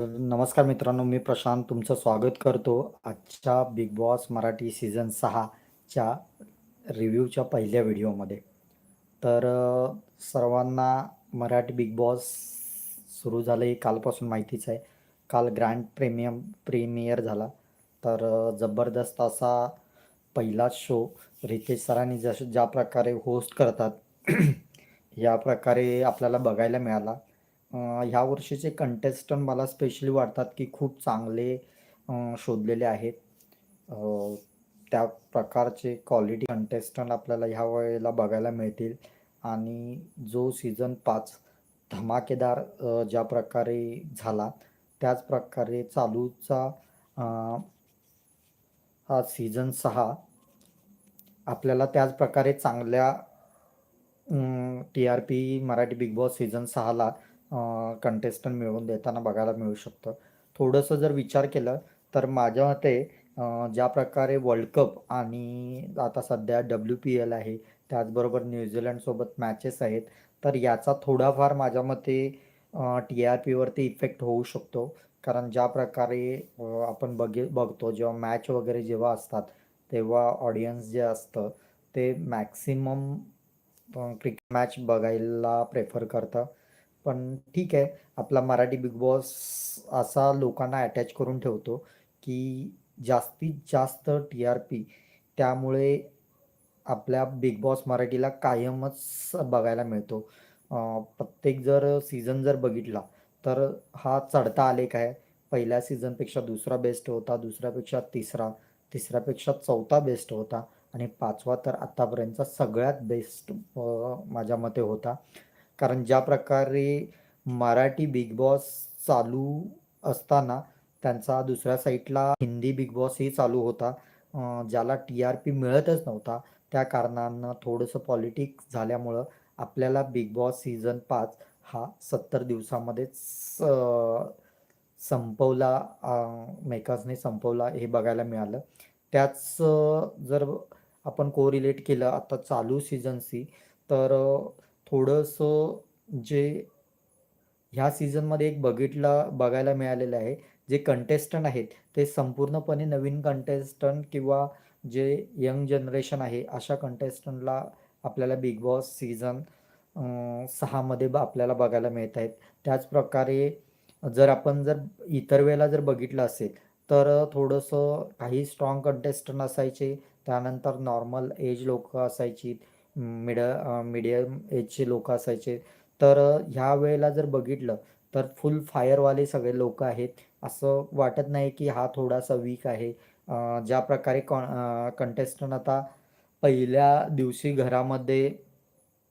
नमस्कार मित्रांनो मी प्रशांत तुमचं स्वागत करतो. आजच्या बिग बॉस मराठी सीझन सहाच्या रिव्ह्यूच्या पहिल्या व्हिडिओमध्ये तर सर्वांना मराठी बिग बॉस सुरू झालं हे कालपासून माहितीच आहे. काल ग्रँड प्रीमियम प्रीमियर झाला. तर जबरदस्त असा पहिलाच शो रितेश सरांनी जश ज्या प्रकारे होस्ट करतात या प्रकारे आपल्याला बघायला मिळाला. ह्या वर्षीचे कंटेस्टंट मला स्पेशली वाटतात की खूप चांगले शोधलेले आहेत. त्या प्रकारचे क्वालिटी कंटेस्टंट आपल्याला ह्या वेळेला बघायला मिळतील. आणि जो सीझन पाच धमाकेदार ज्या प्रकारे झाला त्याच प्रकारे चालूचा हा सीझन सहा आपल्याला त्याच प्रकारे चांगल्या T R P Marathi Bigg Boss season सहाला कंटेस्टंट मिळवून देताना बघायला मिळू शकतं. थोडंसं जर विचार केलं तर माझ्या मते ज्या प्रकारे वर्ल्ड कप आणि आता सध्या डब्ल्यू पी एल आहे त्याचबरोबर न्यूझीलंडसोबत मॅचेस आहेत तर याचा थोडाफार माझ्या मते टी आर पीवरती इफेक्ट होऊ शकतो. कारण ज्या प्रकारे आपण बघे बघतो जेव्हा मॅच वगैरे जेव्हा असतात तेव्हा ऑडियन्स जे असतं ते मॅक्सिमम क्रिकेट मॅच बघायला प्रेफर करतं. पण ठीक आहे. आपला मराठी बिग बॉस असा लोकांना अटॅच करून ठेवतो की जास्तीत जास्त टी आर पी त्यामुळे आपल्या बिग बॉस मराठीला कायमच बघायला मिळतो. प्रत्येक जर सीझन जर बघितला तर हा चढता आलेख आहे. पहिल्या सीझनपेक्षा दुसरा बेस्ट होता दुसऱ्यापेक्षा तिसरा तिसऱ्यापेक्षा चौथा बेस्ट होता आणि पाचवा तर आत्तापर्यंतचा सगळ्यात बेस्ट माझ्या मते होता. कारण ज्या प्रकारे मराठी बिग बॉस चालू असताना त्यांचा दुसऱ्या साईटला हिंदी बिग बॉसही चालू होता ज्याला टी आर पी मिळतच नव्हता त्या कारणानं थोडंसं पॉलिटिक्स झाल्यामुळं आपल्याला बिग बॉस सीझन पाच हा सत्तर दिवसामध्येच संपवला मेकर्सने संपवला हे बघायला मिळालं. त्याच जर आपण कोरिलेट केलं आता चालू सीझनशी तर थोडंसं जे ह्या सीझनमध्ये एक बघितलं बघायला मिळालेलं आहे. जे कंटेस्टंट आहेत ते संपूर्णपणे नवीन कंटेस्टंट किंवा जे यंग जनरेशन आहे अशा कंटेस्टंटला आपल्याला बिग बॉस सीझन सहामध्ये ब आपल्याला बघायला मिळत आहेत. त्याचप्रकारे जर आपण जर इतर वेळेला जर बघितलं असेल तर थोडंसं काही स्ट्रॉंग कंटेस्टंट असायचे. त्यानंतर नॉर्मल एज लोक असायची मिड मिडियम एजचे लोक असायचे. तर ह्या वेळेला जर बघितलं तर फुल फायरवाले सगळे लोक आहेत. असं वाटत नाही की हा थोडासा वीक आहे. ज्या प्रकारे कॉ कंटेस्टंट आता पहिल्या दिवशी घरामध्ये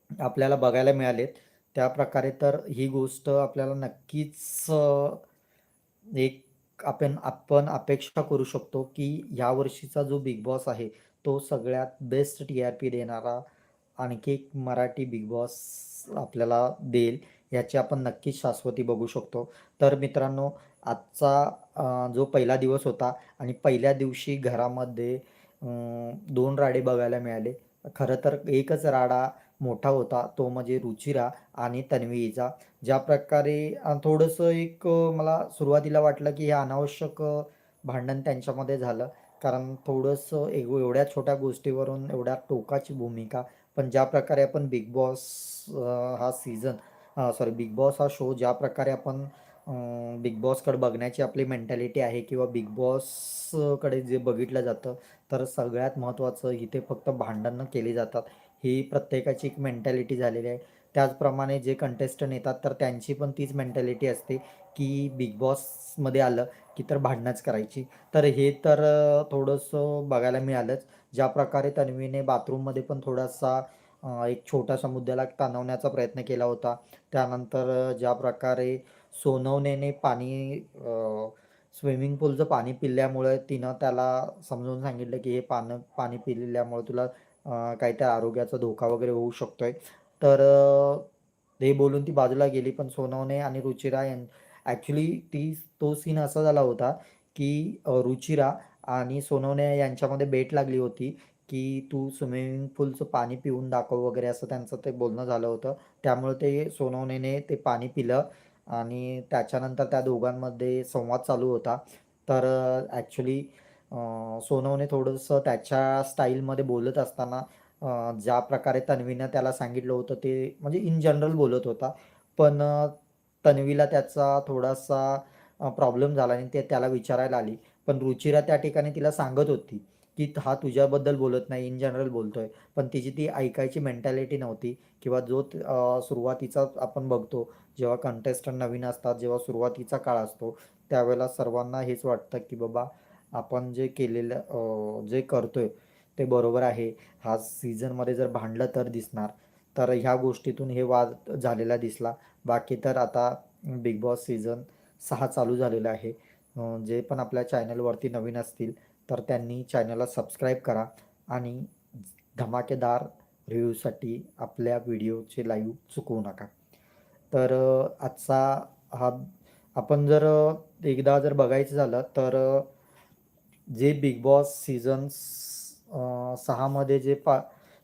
आपल्याला बघायला मिळालेत त्या प्रकारे तर ही गोष्ट आपल्याला नक्कीच एक आपण आपण अपेक्षा करू शकतो की ह्या वर्षीचा जो बिग बॉस आहे तो सगळ्यात बेस्ट टी आर पी देणारा आणखी एक मराठी बिग बॉस आपल्याला देईल याची आपण नक्कीच शाश्वती बघू शकतो. तर मित्रांनो आजचा जो पहिला दिवस होता आणि पहिल्या दिवशी घरामध्ये दोन राडे बघायला मिळाले. खरं तर एकच राडा मोठा होता तो म्हणजे रुचिरा आणि तन्वीचा ज्या प्रकारे थोडंसं एक मला सुरुवातीला वाटलं की हे अनावश्यक भांडण त्यांच्यामध्ये झालं. कारण थोडंसं एवढ्या छोट्या गोष्टीवरून एवढ्या टोकाची भूमिका पण ज्या प्रकारे आपण बिग बॉस हा सीझन सॉरी बिग बॉस हा शो ज्या प्रकारे आपण बिग बॉसकडे बघण्याची आपली मेंटॅलिटी आहे किंवा बिग बॉसकडे जे बघितलं जातं तर सगळ्यात महत्त्वाचं इथे फक्त भांडणं केली जातात. ही प्रत्येकाची एक मेंटॅलिटी झालेली आहे. त्याचप्रमाणे जे कंटेस्टंट येतात तर त्यांची पण तीच मेंटॅलिटी असते की बिग बॉसमध्ये आलं की तर भांडणंच करायची. तर हे तर थोडंसं बघायला मिळालंच. ज्या प्रकारे तन्वीने बाथरूममध्ये पण थोडासा एक छोटासा मुद्द्याला ताणवण्याचा प्रयत्न केला होता. त्यानंतर ज्या प्रकारे सोनवणेने पाणी स्विमिंग पूलचं पाणी पिल्यामुळे तिनं त्याला समजून सांगितलं की हे पानं पाणी पिल्यामुळे तुला काही काहीतरी आरोग्याचा धोका वगैरे होऊ शकतो आहे तर हे बोलून ती बाजूला गेली पण सोनवणे आणि रुचिरा यां ॲक्च्युली ती तो सीन असा झाला होता की रुचिरा आणि सोनवणे यांच्यामध्ये बेट लागली होती की तू स्विमिंग पूलचं पाणी पिऊन दाखव वगैरे असं त्यांचं ते बोलणं झालं होतं. त्यामुळे ते सोनवणेने ते पाणी पिलं आणि त्याच्यानंतर त्या दोघांमध्ये संवाद चालू होता. तर ॲक्च्युली सोनवणे थोडंसं त्याच्या स्टाईलमध्ये बोलत असताना ज्या प्रकारे तन्वीनं त्याला सांगितलं होतं ते म्हणजे इन जनरल बोलत होता. पण तन्वीला त्याचा थोडासा प्रॉब्लेम झाला आणि ते त्याला विचारायला आली. पण रुचिरा त्या ठिकाणी तिला सांगत होती. की हा तुझ्याबद्दल बोलत नाही इन जनरल बोलतोय. पण तिची ती ऐकायची मेंटॅलिटी नव्हती किंवा जो सुरुवातीचा आपण बघतो जेव्हा कंटेस्टंट नवीन असतात जेव्हा सुरुवातीचा काळ असतो त्यावेळेला सर्वांना हेच वाटतं की बाबा आपण जे केलेलं जे करतोय ते बरोबर आहे. हा सीझनमध्ये जर भांडलं तर दिसणार. तर ह्या गोष्टीतून हे वाद झालेला दिसला. बाकी तर आता बिग बॉस सीझन सहा चालू झालेला आहे. जे पण आपल्या चॅनलवरती नवीन असतील तर त्यांनी चॅनलला सबस्क्राईब करा आणि धमाकेदार रिव्ह्यूसाठी आपल्या व्हिडिओचे लाईव्ह चुकवू नका. तर आजचा हा आपण जर एकदा जर बघायचं झालं तर जे बिग बॉस सीझन सहामध्ये जे पा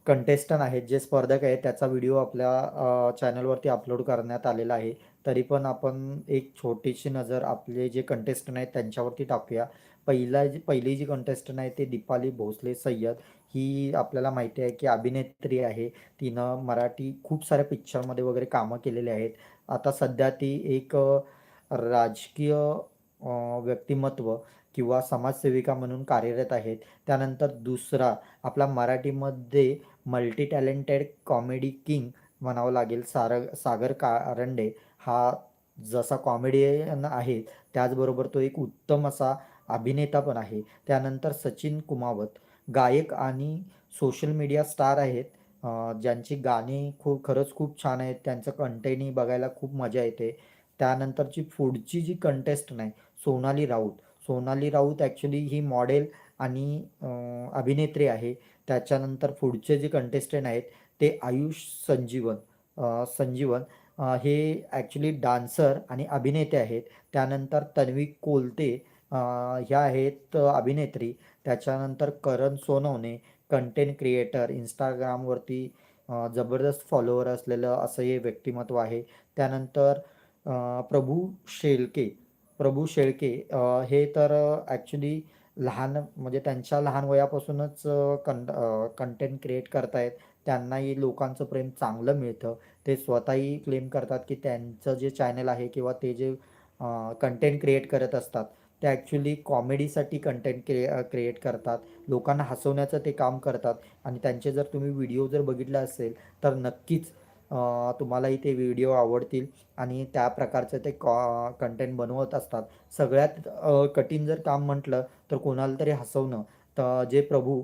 कंटेस्टंट आहेत जे स्पर्धक आहेत त्याचा व्हिडिओ आपल्या चॅनलवरती अपलोड करण्यात आलेला आहे. तरी पण आपण एक छोटीशी नजर आपले जे कंटेस्टंट आहेत त्यांच्यावरती टाकूया. पहिला जी पहिली जी कंटेस्टंट आहे ते दीपाली भोसले सय्यद. ही आपल्याला माहिती आहे की अभिनेत्री आहे. तिनं मराठी खूप साऱ्या पिक्चरमध्ये वगैरे कामं केलेली आहेत. आता सध्या ती एक राजकीय व्यक्तिमत्व किंवा समाजसेविका म्हणून कार्यरत आहेत. त्यानंतर दुसरा आपला मराठीमध्ये मल्टी टॅलेंटेड कॉमेडी किंग म्हणावं लागेल सार सागर कारंडे. हा जसा कॉमेडियन आहे त्याचबरोबर तो एक उत्तम असा अभिनेता पण आहे. त्यानंतर सचिन कुमावत गायक आणि सोशल मीडिया स्टार आहेत. ज्यांची गाणी खूप खरंच खूप छान आहेत. त्यांचं कंटेंटही बघायला खूप मजा येते. त्यानंतरची पुढची जी कंटेस्ट आहे सोनाली राऊत. सोनाली राऊत ॲक्च्युली ही मॉडेल आणि अभिनेत्री आहे. त्याच्यानंतर पुढचे जे कंटेस्टंट आहेत ते आयुष संजीवन संजीवन. हे ॲक्च्युली डान्सर आणि अभिनेते आहेत. त्यानंतर तन्वी कोलते ह्या आहेत अभिनेत्री. त्याच्यानंतर करण सोनवणे कंटेंट क्रिएटर इंस्टाग्रामवरती जबरदस्त फॉलोवर असलेलं असं हे व्यक्तिमत्व आहे. त्यानंतर प्रभू शेळके. प्रभू शेळके हे तर ॲक्च्युली लहान म्हणजे त्यांच्या लहान वयापासूनच कं कंटेंट क्रिएट करतायत. त्यांनाही लोकांचं प्रेम चांगलं मिळतं. ते स्वतःही क्लेम करतात की त्यांचं जे चॅनल आहे किंवा ते जे कंटेंट क्रिएट करत असतात ते ॲक्च्युली कॉमेडीसाठी कंटेंट क्रिए क्रिएट करतात. लोकांना हसवण्याचं ते काम करतात. आणि त्यांचे जर तुम्ही व्हिडिओ जर बघितला असेल तर नक्कीच तुम्हालाही ते व्हिडिओ आवडतील. आणि त्या प्रकारचं ते कॉ कंटेंट बनवत असतात. सगळ्यात कठीण जर काम म्हटलं तर कोणाला तरी हसवणं. तर जे प्रभू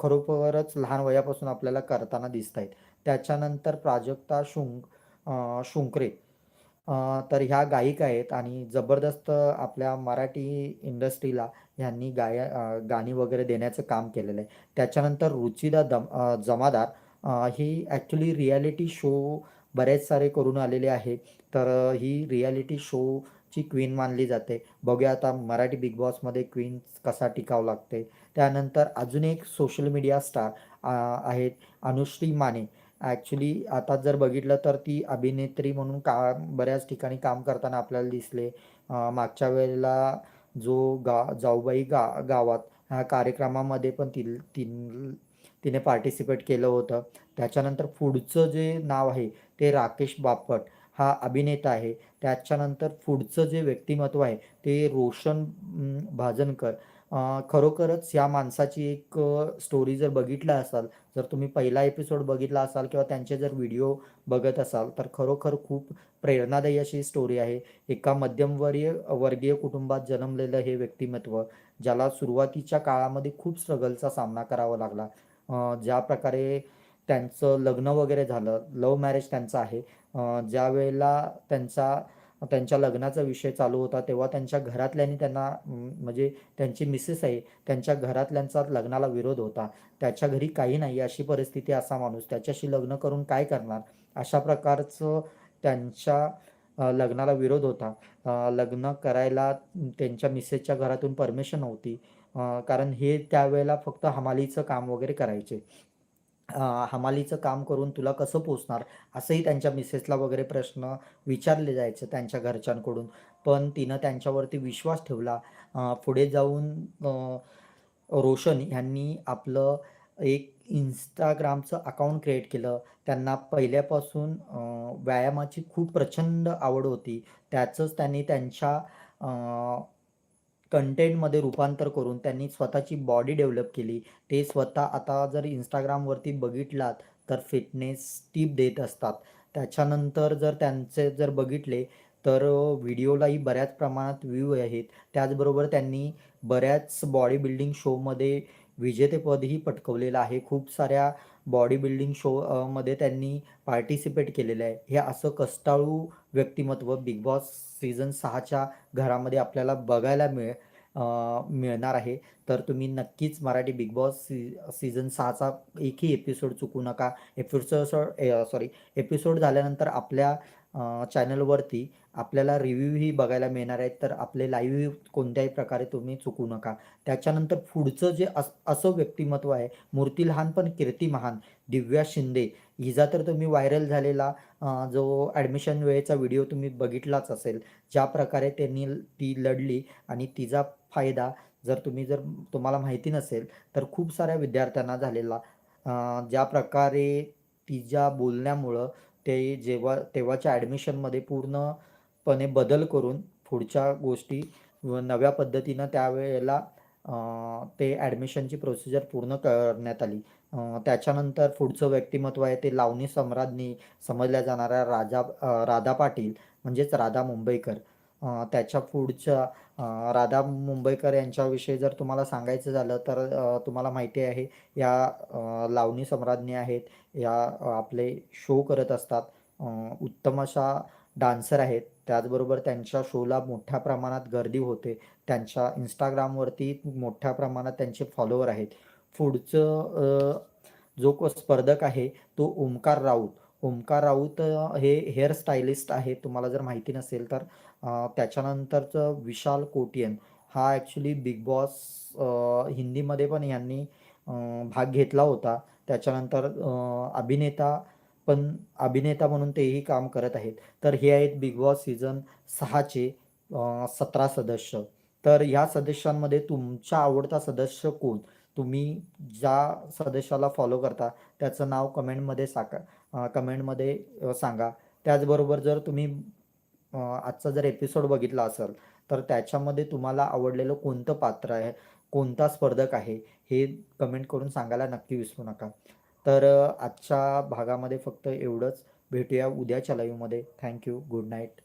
खरोखरच लहान वयापासून आपल्याला करताना दिसत आहेत त्याच्यानंतर प्राजक्ता शुंक शुंकरे. तर ह्या गायिका आहेत आणि जबरदस्त आपल्या मराठी इंडस्ट्रीला ह्यांनी गाय गाणी वगैरे देण्याचं काम केलेलं आहे. त्याच्यानंतर रुचिदा दम जमादार ही ॲक्च्युली रियालिटी शो बरेच सारे करून आलेले आहे. तर ही रियालिटी शोची क्वीन मानली जाते. बघूया आता मराठी बिग बॉसमध्ये क्वीन कसा टिकावं लागते. त्यानंतर अजून एक सोशल मीडिया स्टार आहेत अनुश्री माने. ॲक्च्युली आता जर बघितलं तर ती अभिनेत्री म्हणून का बऱ्याच ठिकाणी काम करताना आपल्याला दिसले. मागच्या वेळेला जो गा जाऊबाई गा गावात ह्या कार्यक्रमामध्ये पण ती तिन तिने पार्टिसिपेट केलं होतं. त्याच्यानंतर पुढचं जे नाव आहे ते राकेश बापट हा अभिनेता आहे. त्याच्यानंतर पुढचं जे व्यक्तिमत्व आहे ते रोशन भाजनकर. खरोखरच या माणसाची एक स्टोरी जर बघितला असाल जर तुम्ही पहिला एपिसोड बघितला असाल किंवा त्यांचे जर व्हिडिओ बघत असाल तर खरोखर खूप प्रेरणादायी अशी स्टोरी आहे. एका मध्यमवर्गीय वर्गीय कुटुंबात जन्मलेलं हे व्यक्तिमत्व ज्याला सुरुवातीच्या काळामध्ये खूप स्ट्रगलचा सामना करावा लागला. ज्या प्रकारे त्यांचं लग्न वगैरे झालं लव्ह मॅरेज त्यांचं आहे. ज्या वेळेला त्यांचा त्यांच्या लग्नाचा विषय चालू होता तेव्हा त्यांच्या घरातल्यांनी त्यांना म्हणजे त्यांची मिसेस आहे त्यांच्या घरातल्यांचा लग्नाला विरोध होता. त्याच्या घरी काही नाही अशी परिस्थिती असा माणूस त्याच्याशी लग्न करून काय करणार? अशा प्रकारचं त्यांच्या लग्नाला विरोध होता. लग्न करायला त्यांच्या मिसेसच्या घरातून परमिशन नव्हती. कारण हे त्यावेळेला फक्त हमालीचं काम वगैरे करायचे. हमालीचं काम करून तुला कसं पोचणार असंही त्यांच्या मिसेसला वगैरे प्रश्न विचारले जायचे त्यांच्या घरच्यांकडून. पण तिनं त्यांच्यावरती विश्वास ठेवला. पुढे जाऊन रोशन ह्यांनी आपलं एक इंस्टाग्रामचं अकाउंट क्रिएट केलं. त्यांना पहिल्यापासून व्यायामाची खूप प्रचंड आवड होती. त्याचंच त्यांनी त्यांच्या कंटेंटमध्ये रूपांतर करून त्यांनी स्वतःची बॉडी डेव्हलप केली. ते स्वतः आता जर इंस्टाग्रामवरती बघितलात तर फिटनेस टीप देत असतात. त्याच्यानंतर जर त्यांचे जर बघितले तर व्हिडिओलाही बऱ्याच प्रमाणात व्ह्यू आहेत. त्याचबरोबर त्यांनी बऱ्याच बॉडी बिल्डिंग शोमध्ये विजेतेपदही पटकवलेलं आहे. खूप साऱ्या बॉडी बिल्डिंग शो मध्ये त्यांनी पार्टिसिपेट केलेलं आहे. हे असं कष्टाळू व्यक्तिमत्व बिग बॉस सीझन सहाच्या घरामध्ये आपल्याला बघायला मिळ मिळणार आहे. तर तुम्ही नक्कीच मराठी बिग बॉस सी सीझन सहाचा एकही एपिसोड चुकू नका. एपिसोड सॉरी एपिसोड झाल्यानंतर आपल्या चॅनलवरती आपल्याला रिव्ह्यूही बघायला मिळणार आहेत. तर आपले लाईव्ह कोणत्याही प्रकारे तुम्ही चुकू नका. त्याच्यानंतर पुढचं जे अस असं व्यक्तिमत्व आहे, मूर्ती लहान पण कीर्ती महान. दिव्या शिंदे हिचा तर तुम्ही व्हायरल झालेला जो ॲडमिशन वेळेचा व्हिडिओ तुम्ही बघितलाच असेल. ज्या प्रकारे त्यांनी ती लढली आणि तिचा फायदा जर तुम्ही जर तुम्हाला माहिती नसेल तर खूप साऱ्या विद्यार्थ्यांना झालेला. ज्या प्रकारे तिच्या बोलण्यामुळं ते जेव्हा तेव्हाच्या ॲडमिशनमध्ये पूर्ण पणे बदल करून पुढच्या गोष्टी व नव्या पद्धतीनं त्यावेळेला ते ॲडमिशनची प्रोसिजर पूर्ण करण्यात आली. त्याच्यानंतर पुढचं व्यक्तिमत्व आहे ते लावणी सम्राज्ञी समजल्या जाणाऱ्या राजा राधा पाटील म्हणजेच राधा मुंबईकर. त्याच्या पुढच्या राधा मुंबईकर यांच्याविषयी जर तुम्हाला सांगायचं झालं तर तुम्हाला माहिती आहे या लावणी सम्राज्ञी आहेत. या आपले शो करत असतात. उत्तम अशा डान्सर आहेत. त्याचबरोबर त्यांच्या शोला मोठ्या प्रमाणात गर्दी होते. त्यांच्या इंस्टाग्रामवरती मोठ्या प्रमाणात त्यांचे फॉलोअर आहेत. पुढचं जो को स्पर्धक आहे तो ओमकार राऊत. ओमकार राऊत हे हेअर स्टायलिस्ट आहे. तुम्हाला जर माहिती नसेल तर त्याच्यानंतरचं विशाल कोटियन हा ॲक्च्युली बिग बॉस हिंदीमध्ये पण यांनी भाग घेतला होता. त्याच्यानंतर अभिनेता पण अभिनेता म्हणून तेही काम करत आहेत. तर हे आहेत बिग बॉस सीझन सहाचे सतरा सदस्य. तर ह्या सदस्यांमध्ये तुमचा आवडता सदस्य कोण? तुम्ही ज्या सदस्याला फॉलो करता त्याचं नाव कमेंटमध्ये साका कमेंटमध्ये सांगा. त्याचबरोबर जर तुम्ही आजचा जर एपिसोड बघितला असेल तर त्याच्यामध्ये तुम्हाला आवडलेलं कोणतं पात्र आहे? कोणता स्पर्धक आहे? हे कमेंट करून सांगायला नक्की विसरू नका. तर आजच्या भागामध्ये फक्त एवढंच. भेटूया उद्याच्या लाईव्हमध्ये. Thank you good night.